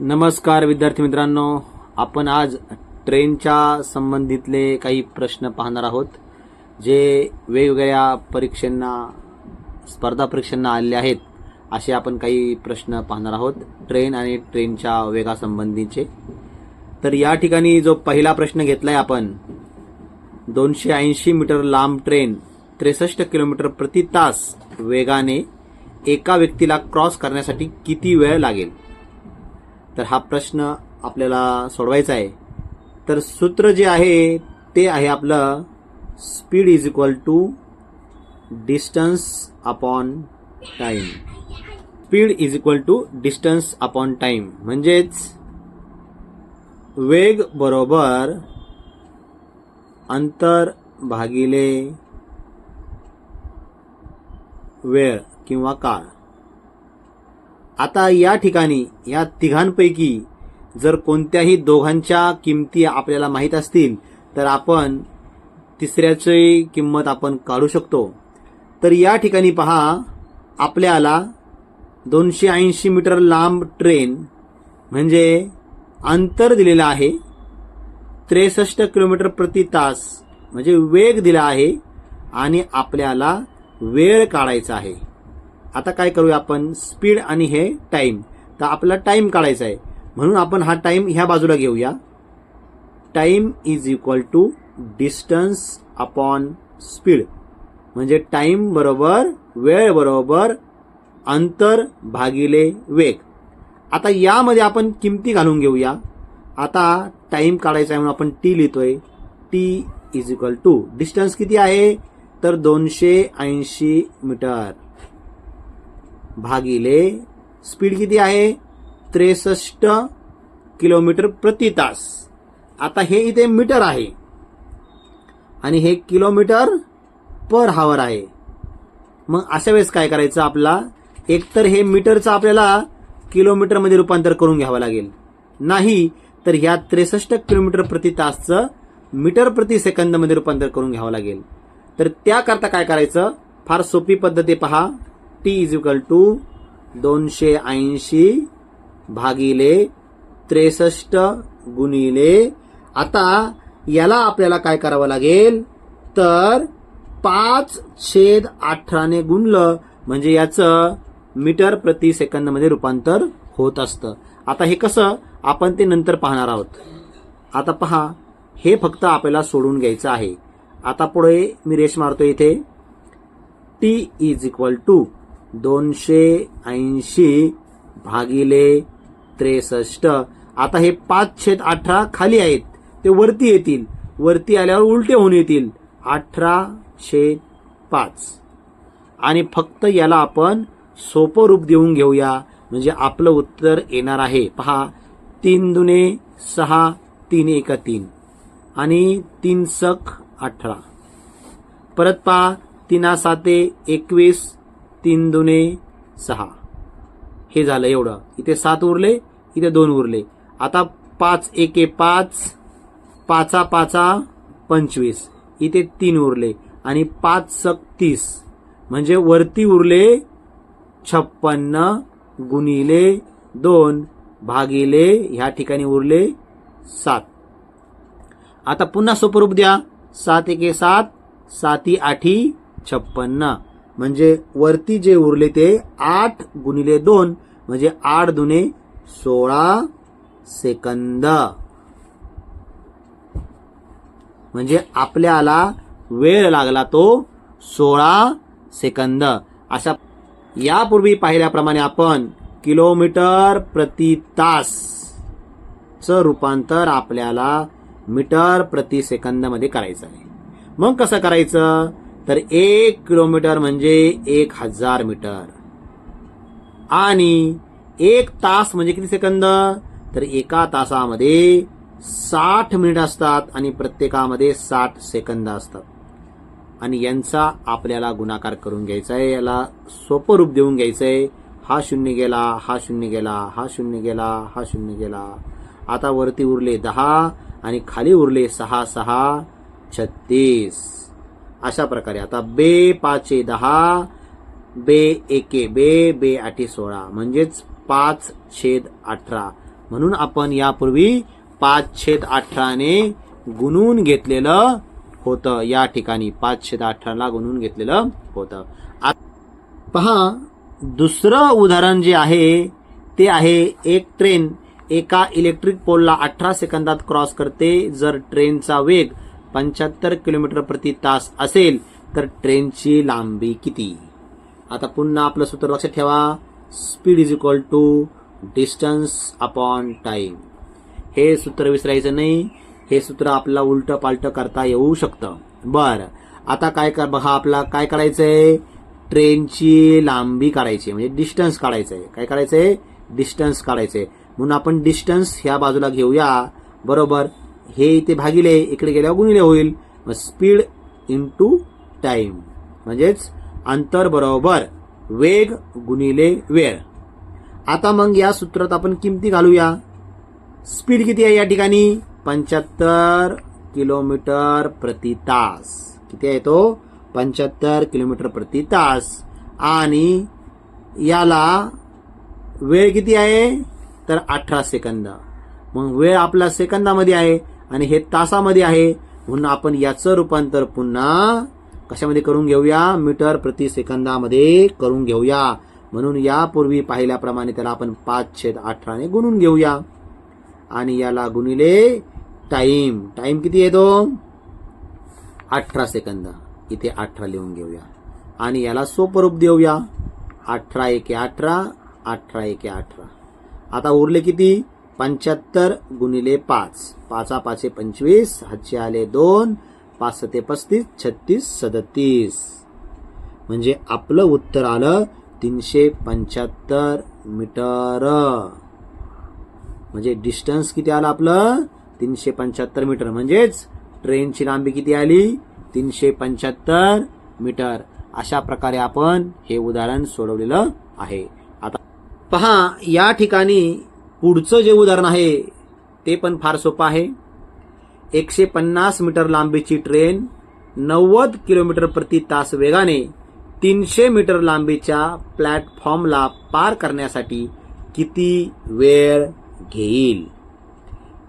नमस्कार विद्यार्थी मित्रांनो. आपण आज ट्रेनच्या संबंधितले काही प्रश्न पाहणार आहोत जे वेगवेगळ्या परीक्षांना स्पर्धा परीक्षांना आलेले आहेत असे आपण काही प्रश्न पाहणार आहोत ट्रेन आणि ट्रेनच्या वेगासंबंधीचे. तर या ठिकाणी जो पहिला प्रश्न घेतलाय आपण दोनशे ऐंशी मीटर लांब ट्रेन त्रेसष्ट किलोमीटर प्रति तास वेगाने एका व्यक्तीला क्रॉस करण्यासाठी किती वेळ लागेल? तर हा प्रश्न आपल्याला सोडवायचा आहे. तर सूत्र जे आहे ते आहे आपलं speed is equal to distance upon time speed is equal to distance upon time म्हणजेच वेग बरोबर अंतर भागिले वेळ किंवा काळ. आता या ठिकाणी या तिघांपैकी जर कोणत्याही दोघांच्या किमती आपल्याला माहीत असतील तर आपण तिसऱ्याची किंमत आपण काढू शकतो. तर या ठिकाणी पहा आपल्याला दोनशे ऐंशी मीटर लांब ट्रेन म्हणजे अंतर दिलेलं आहे त्रेसष्ट किलोमीटर प्रति तास म्हणजे वेग दिला आहे आणि आपल्याला वेळ काढायचा आहे. आता काय करूया आपण? स्पीड आणि हे टाईम तर आपला टाईम काढायचा आहे. म्हणून आपण हा टाईम ह्या बाजूला घेऊया. Time is equal to distance upon speed म्हणजे टाईम बरोबर वेळ बरोबर अंतर भागिले वेग. आता यामध्ये आपण किमती घालून घेऊया. आता टाईम काढायचा आहे म्हणून आपण टी लिहितोय. T is equal to distance किती आहे? तर दोनशे ऐंशी मीटर. भागिले स्पीड किती आहे? त्रेसष्ट किलोमीटर प्रति तास. आता हे इथे मीटर आहे. आणि हे किलोमीटर पर हावर आहे. मग अशा वेळेस काय करायचं आपला? एकतर हे मीटरचं आपल्याला किलोमीटरमध्ये रूपांतर करून घ्यावं लागेल. नाही तर ह्या त्रेसष्ट किलोमीटर प्रति तासचं मीटर प्रति सेकंदमध्ये रूपांतर करून घ्यावं लागेल. तर त्याकरता काय करायचं? फार सोपी पद्धती पहा. टी इज इक्वल टू दोनशे ऐंशी भागिले त्रेसष्ट गुणिले. आता याला आपल्याला काय करावं लागेल? तर पाच छेद अठराने गुणलं म्हणजे याचं मीटर प्रति सेकंदमध्ये रूपांतर होत असतं. आता हे कसं? आपण ते नंतर पाहणार आहोत. आता पहा हे फक्त आपल्याला सोडून घ्यायचं आहे. आता पुढे मी रेश मारतो इथे. टी इज इक्वल टू दोनशे ऐंशी भागिले त्रेसष्ट. आता हे पाच छेद अठरा खाली आहेत. ते वरती येतील. वरती आल्यावर उलटे होऊन येतील. अठरा छेद पाच. आणि फक्त याला आपण सोपं रूप देऊन घेऊया. म्हणजे आपलं उत्तर येणार आहे. पहा तीन दुने सहा तीन एका तीन. आणि तीन सख अठरा. परत पहा तिना साते एकवीस तीन दुने सहा. हे झालं एवढं. इथे सात उरले इथे दोन उरले. आता पाच एके पाच पाचा पाचा पंचवीस. इथे तीन उरले. आणि पाच सक तीस. म्हणजे वरती उरले छप्पन्न गुणिले दोन भागिले ह्या ठिकाणी उरले सात. आता पुन्हा सोपं द्या. सात एके सात. साती आठी छप्पन्न. म्हणजे वरती जे उरले ते आठ गुणिले दोन म्हणजे आठ दुने सोळा सेकंद. म्हणजे आपल्याला वेळ लागला तो सोळा सेकंद. अशा यापूर्वी पाहिल्याप्रमाणे आपण किलोमीटर प्रति तास च रूपांतर आपल्याला मीटर प्रति सेकंदमध्ये करायचं आहे. मग कसं करायचं? तर एक किलोमीटर म्हणजे एक हजार मीटर. आणि एक तास म्हणजे किती सेकंद? तर एका तासामध्ये साठ मिनिट असतात आणि प्रत्येकामध्ये साठ सेकंद असतात. आणि यांचा आपल्याला गुणाकार करून घ्यायचा आहे याला सोपं रूप देऊन घ्यायचं आहे हा शून्य गेला हा शून्य गेला हा शून्य गेला हा शून्य गेला. आता वरती उरले दहा आणि खाली उरले सहा सहा छत्तीस. अशा प्रकारे. आता बे पाचे दहा बे एके बे बे आठी सोळा. म्हणजेच पाच छेद अठरा. म्हणून आपण यापूर्वी पाच छेद अठराने गुणून घेतलेलं होतं. या ठिकाणी पाच छेद अठराला गुणून घेतलेलं होतं. पहा दुसरं उदाहरण जे आहे ते आहे एक ट्रेन. एका इलेक्ट्रिक पोलला अठरा सेकंदात क्रॉस करते. जर ट्रेनचा वेग पंच्याहत्तर किलोमीटर प्रति तास असेल तर ट्रेनची लांबी किती? आता पुन्हा आपलं सूत्र लक्षात ठेवा. Speed is equal to distance upon time हे सूत्र विसरायचं नाही. हे सूत्र आपला उलट पालट करता येऊ शकतं. बर. आता काय कर बघा आपला काय करायचंय ट्रेनची लांबी काढायची म्हणजे डिस्टन्स काढायचंय. काय करायचंय डिस्टन्स काढायचंय. म्हणून आपण डिस्टन्स ह्या बाजूला घेऊया. बरोबर? हे इथे भागिले इकडे गेल्यावर गुणिले होईल. मग स्पीड इंटू टाईम म्हणजेच अंतर बरोबर. वेग गुणिले वेळ. आता मग या सूत्रात आपण किमती घालूया. स्पीड किती आहे या ठिकाणी? पंच्याहत्तर किलोमीटर प्रति तास. किती आहे तो? पंच्याहत्तर किलोमीटर प्रति तास. आणि याला वेळ किती आहे? तर अठरा सेकंद. मग वेळ आपला सेकंदामध्ये आहे. आणि हे तासामध्ये आहे. म्हणून आपण याचं रूपांतर पुन्हा कशामध्ये करून घेऊया? मीटर प्रति सेकंदामध्ये करून घेऊया. म्हणून यापूर्वी पाहिल्याप्रमाणे त्याला आपण पाच छेद अठराने गुणून घेऊया. आणि याला गुणिले टाइम टाइम किती येतो? अठरा सेकंद. इथे अठरा लिहून घेऊया. आणि याला सोपरूप देऊया. अठरा एके अठरा अठरा एके अठरा. आता उरले किती? पंच्याहत्तर गुणिले पाच. पाचा पाचशे पंचवीस हातचे आले दोन पाच सते पस्तीस छत्तीस सदतीस. म्हणजे आपलं उत्तर आलं तीनशे पंच्याहत्तर मीटर. म्हणजे डिस्टन्स किती आलं आपलं? तीनशे पंच्याहत्तर मीटर. म्हणजेच ट्रेनची लांबी किती आली? तीनशे पंच्याहत्तर मीटर. अशा प्रकारे आपण हे उदाहरण सोडवलेलं आहे. आता पहा या ठिकाणी पुढचं जे उदाहरण आहे ते पण फार सोपं आहे. एकशे पन्नास मीटर लांबीची ट्रेन नव्वद किलोमीटर प्रति तास वेगाने तीनशे मीटर लांबीच्या प्लॅटफॉर्मला पार करण्यासाठी किती वेळ घेईल?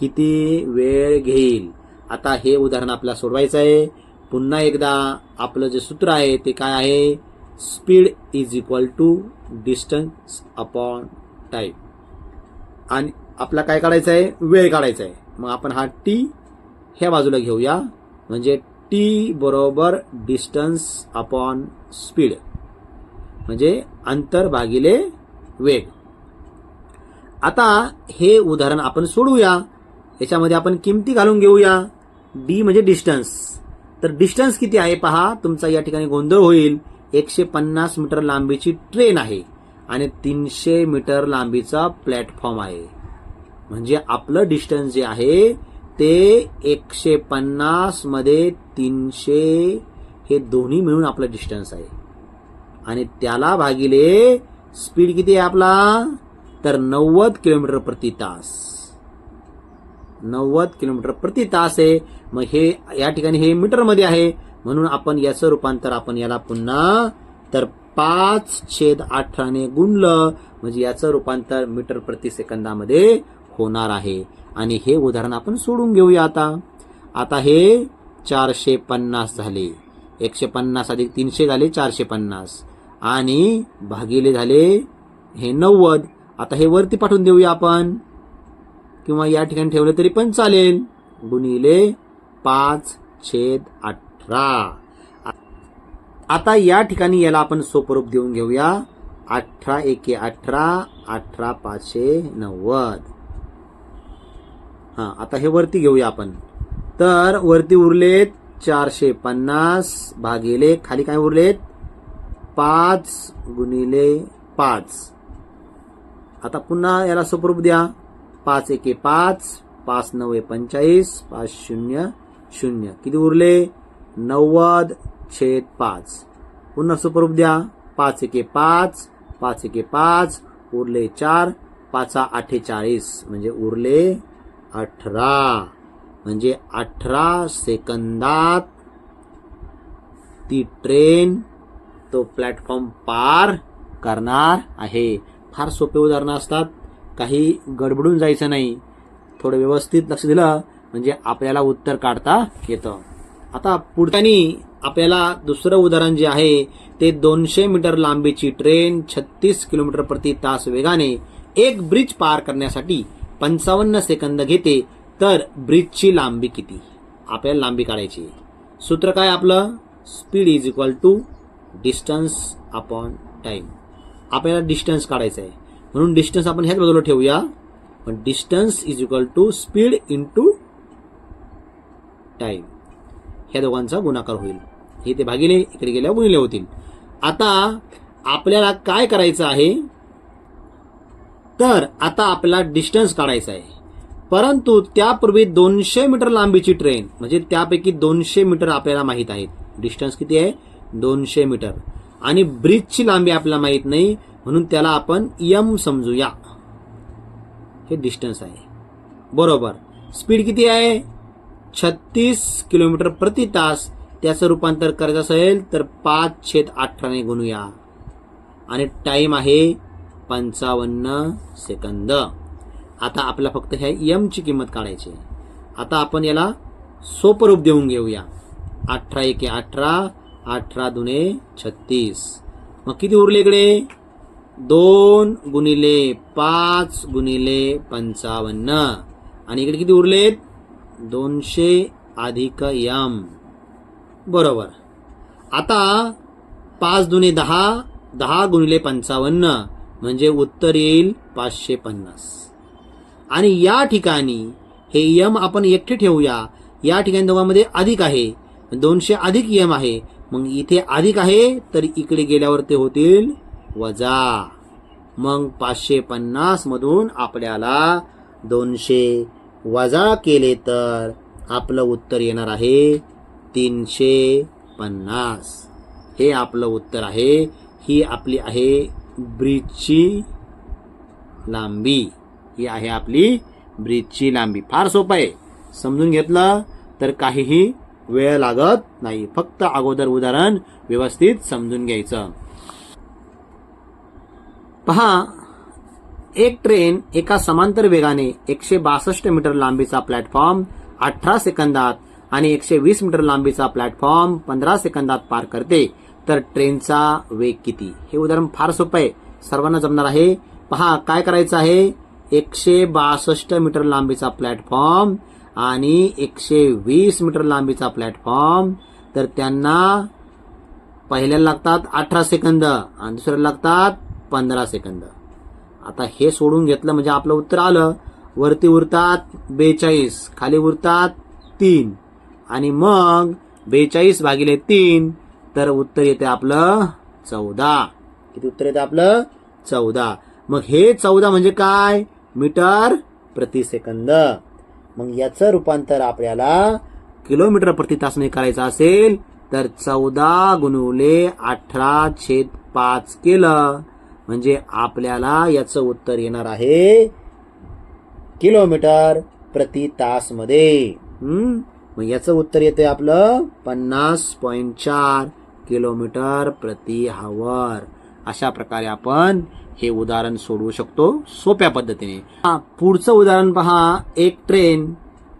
किती वेळ घेईल? आता हे उदाहरण आपल्याला सोडवायचं आहे. पुन्हा एकदा आपलं जे सूत्र आहे ते काय आहे? Speed is equal to distance upon time आणि आपला काय काढायचं आहे? वेळ काढायचा आहे. मग आपण हा टी ह्या बाजूला घेऊया. म्हणजे टी बरोबर डिस्टन्स अपॉन स्पीड म्हणजे अंतर भागिले वेग. आता हे उदाहरण आपण सोडूया. याच्यामध्ये आपण किमती घालून घेऊया. डी म्हणजे डिस्टन्स तर डिस्टन्स किती आहे? पहा तुमचा या ठिकाणी गोंधळ होईल. एकशे पन्नास मीटर लांबीची ट्रेन आहे. आणि तीनशे मीटर लांबीचा प्लॅटफॉर्म आहे. म्हणजे आपलं डिस्टन्स जे आहे ते एकशे पन्नासमध्ये तीनशे हे दोन्ही मिळून आपलं डिस्टन्स आहे. आणि त्याला भागिले स्पीड किती आहे आपला? तर नव्वद किलोमीटर प्रति तास. नव्वद किलोमीटर प्रति तास आहे. मग हे या ठिकाणी हे मीटरमध्ये आहे. म्हणून आपण याचं रूपांतर आपण याला पुन्हा तर पाच छेद अठराने गुणलं म्हणजे याचं रूपांतर मीटर प्रति सेकंदामध्ये होणार आहे. आणि हे उदाहरण आपण सोडून घेऊया आता. आता हे चारशे पन्नास झाले. एकशे पन्नास अधिक तीनशे झाले चारशे पन्नास. आणि भागिले झाले हे नव्वद. आता हे वरती पाठवून देऊया आपण. किंवा या ठिकाणी ठेवलं तरी पण चालेल. गुणिले पाच छेद अठरा. आता या ठिकाणी याला आपण सोपरूप देऊन घेऊया. अठरा एके अठरा अठरा पाचशे नव्वद. हा आता हे वरती घेऊया आपण. तर वरती उरलेत चारशे पन्नास भागिले खाली काय उरलेत? पाच गुणिले पाच. आता पुन्हा याला स्वरूप द्या. पाच एके पाच पाच नव्वे पंचाळीस पाच शून्य शून्य. किती उरले? नव्वद छेद पाच. पुन्हा स्वरूप द्या. पाच एके पाच पाच एके पाच उरले चार पाचा अठ्ठेचाळीस. म्हणजे उरले अठरा. म्हणजे अठरा सेकंदात ती ट्रेन तो प्लॅटफॉर्म पार करणार आहे. फार सोपे उदाहरणं असतात. काही गडबडून जायचं नाही. थोडं व्यवस्थित लक्ष दिलं म्हणजे आपल्याला उत्तर काढता येतं. आता पुढच्यानी आपल्याला दुसरं उदाहरण जे आहे ते दोनशे मीटर लांबीची ट्रेन छत्तीस किलोमीटर प्रति तास वेगाने एक ब्रिज पार करण्यासाठी पंचावन्न सेकंद घेते तर ब्रिजची लांबी किती? आपल्याला लांबी काढायची सूत्र काय आपलं? Speed is equal to distance upon time. आपल्याला डिस्टन्स काढायचं आहे. म्हणून डिस्टन्स आपण ह्याच बाजूला ठेवूया. पण distance is equal to speed into time ह्या दोघांचा गुणाकार होईल. हे ते भागिले इकडे गेल्यावर गुणिले होतील. आता आपल्याला काय करायचं आहे? तर आता आपला डिस्टन्स काढायचा आहे. परंतु त्यापूर्वी दोनशे मीटर लांबीची ट्रेन म्हणजे त्यापैकी दोनशे मीटर आपल्याला माहीत आहेत. डिस्टन्स किती आहे? दोनशे मीटर. आणि ब्रिजची लांबी आपल्याला माहीत नाही म्हणून त्याला आपण यम समजूया. हे डिस्टन्स आहे. बरोबर. स्पीड किती आहे? छत्तीस किलोमीटर प्रति तास. त्याचं रूपांतर करायचं असेल तर पाच छेद अठराने गुणूया. आणि टाईम आहे पंचावन्न सेकंद. आता आपल्या फक्त ह्या यमची किंमत काढायची आता आपण याला सोपं रूप देऊन घेऊया. अठरा एके अठरा अठरा दुने छत्तीस. मग किती उरले इकडे? दोन गुणिले पाच गुणिले पंचावन्न. आणि इकडे किती उरलेत? दोनशे अधिक यम बरोबर. आता पाच दुने दहा दहा गुणिले पंचावन्न म्हणजे उत्तर येईल पाचशे पन्नास. आणि या ठिकाणी हे यम आपण एकटे ठेवूया. या ठिकाणी दोघांमध्ये अधिक आहे. दोनशे अधिक यम आहे. मग इथे अधिक आहे तर इकडे गेल्यावर ते होतील वजा. मग पाचशे पन्नास मधून आपल्याला दोनशे वजा केले तर आपलं उत्तर येणार आहे तीनशे पन्नास. हे आपलं उत्तर आहे. ही आपली आहे ब्रिजची लांबी. ही आहे आपली ब्रिजची लांबी. फार सोपं आहे. समजून घेतलं तर काहीही वेळ लागत नाही. फक्त अगोदर उदाहरण व्यवस्थित समजून घ्यायचं. पहा एक ट्रेन एका समांतर वेगाने एकशे बासष्ट मीटर लांबीचा प्लॅटफॉर्म अठरा सेकंदात आणि एकशे वीस मीटर लांबीचा प्लॅटफॉर्म पंधरा सेकंदात पार करते. तर ट्रेनचा वेग किती? हे उदाहरण फार सोपं आहे. सर्वांना जमणार आहे. पहा काय करायचं आहे? एकशे बासष्ट मीटर लांबीचा प्लॅटफॉर्म आणि एकशे वीस मीटर लांबीचा प्लॅटफॉर्म तर त्यांना पहिल्याला लागतात अठरा सेकंद आणि दुसऱ्याला लागतात पंधरा सेकंद. आता हे सोडून घेतलं म्हणजे आपलं उत्तर आलं. वरती उरतात बेचाळीस खाली उरतात तीन. आणि मग बेचाळीस भागिले तीन तर उत्तर येते आपलं चौदा. किती उत्तर येते आपलं? चौदा. मग हे चौदा म्हणजे काय? मीटर प्रति सेकंद. मग याचं रूपांतर आपल्याला किलोमीटर प्रति तासने करायचं असेल तर चौदा गुणवले अठरा छेद पाच केलं. म्हणजे आपल्याला याचं उत्तर येणार आहे किलोमीटर प्रति तासमध्ये हम्म? मग याचं उत्तर येते आपलं पन्नास पॉईंट चार किलोमीटर प्रति हावर. अशा प्रकारे आपण हे उदाहरण सोडवू शकतो सोप्या पद्धतीने. पुढचं उदाहरण पहा. एक ट्रेन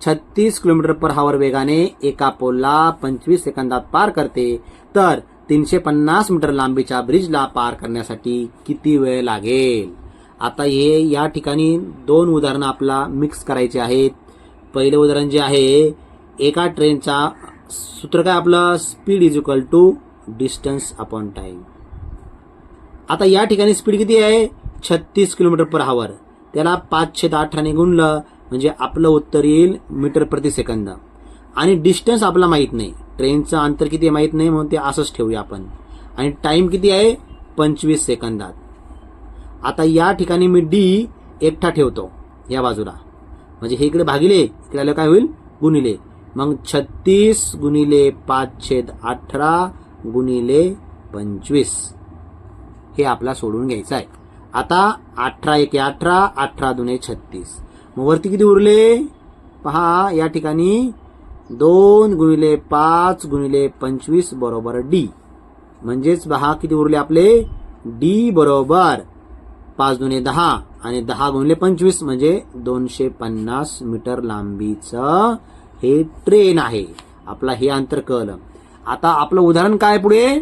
छत्तीस किलोमीटर पर हावर वेगाने एका पोलला पंचवीस सेकंदात पार करते. तर तीनशे पन्नास मीटर लांबीच्या ब्रिजला पार करण्यासाठी किती वेळ लागेल? आता हे या ठिकाणी दोन उदाहरणं आपला मिक्स करायचे आहेत. पहिले उदाहरण जे आहे एका ट्रेनचा सूत्र काय? आपलं speed is equal to distance upon time आता या ठिकाणी स्पीड किती आहे? छत्तीस किलोमीटर पर हावर त्याला पाचशे छेद अठराने गुणलं म्हणजे आपलं उत्तर येईल मीटर प्रति सेकंद. आणि डिस्टन्स आपला माहीत नाही. ट्रेनचं अंतर किती आहे माहीत नाही म्हणून ते असंच ठेवूया आपण. आणि टाइम किती आहे? पंचवीस सेकंदात. आता या ठिकाणी मी डी एकटा ठेवतो या बाजूला. म्हणजे हे इकडे भागिले इकडे आलं काय होईल? गुणिले. मग छत्तीस गुणिले पाच छेद अठरा गुणिले पंचवीस. हे आपला सोडून घ्यायचं आहे. आता अठरा एके अठरा अठरा दुने छत्तीस. मग वरती किती उरले? पहा या ठिकाणी दोन गुणिले पाच गुणिले पंचवीस बरोबर डी. म्हणजेच पहा किती उरले आपले? डी बरोबर पाच दुने दहा आणि दहा गुणले पंचवीस म्हणजे दोनशे पन्नास मीटर लांबीचं हे ट्रेन आहे. आपला हे अंतर कळलं आता आपलं उदाहरण काय पुढे?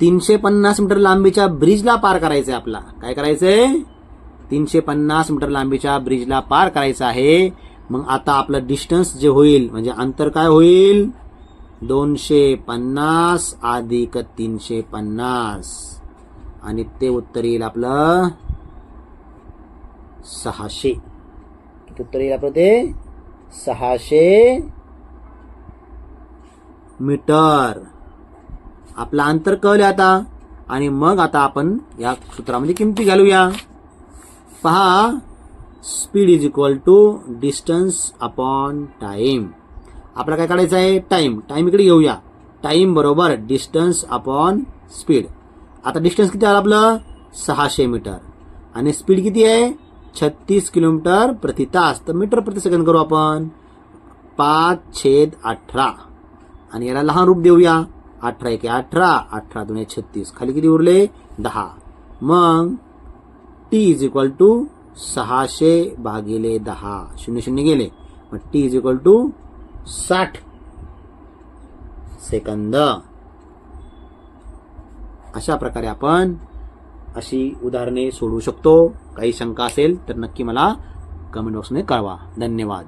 तीनशे पन्नास मीटर लांबीच्या ब्रिजला पार करायचंय आपला. काय करायचंय? तीनशे पन्नास मीटर लांबीच्या ब्रिजला पार करायचं आहे. मग आता आपलं डिस्टन्स जे होईल म्हणजे अंतर काय होईल? दोनशे पन्नास अधिक तीनशे पन्नास आणि ते उत्तर येईल आपलं सहाशे. उत्तर येईल आपलं ते? सहाशे मीटर. आपलं अंतर कळलं आता. आणि मग आता आपण या सूत्रामध्ये किमती घालूया. पहा speed is equal to distance upon time आपला काय काढायचं आहे? टाइम टाइम इकडे घेऊया. टाइम बरोबर डिस्टन्स अपॉन स्पीड आता डिस्टन्स किती आलं आपलं? सहाशे मीटर. आणि स्पीड किती आहे? छत्तीस किलोमीटर प्रति तास. तर मीटर प्रति सेकंद करू आपण. पाच छेद अठरा. आणि याला लहान रूप देऊया. अठरा एक अठरा अठरा दोन छत्तीस. खाली किती उरले? दहा. मग टी इज इक्वल टू सहाशे भागिले दहा. शून्य शून्य गेले. मग टी इज इक्वल टू साठ सेकंद. अशा प्रकारे आपण अशी उदाहरणे सोडवू शकतो. काही शंका असेल तर नक्की मला कमेंट बॉक्समध्ये कळवा. धन्यवाद.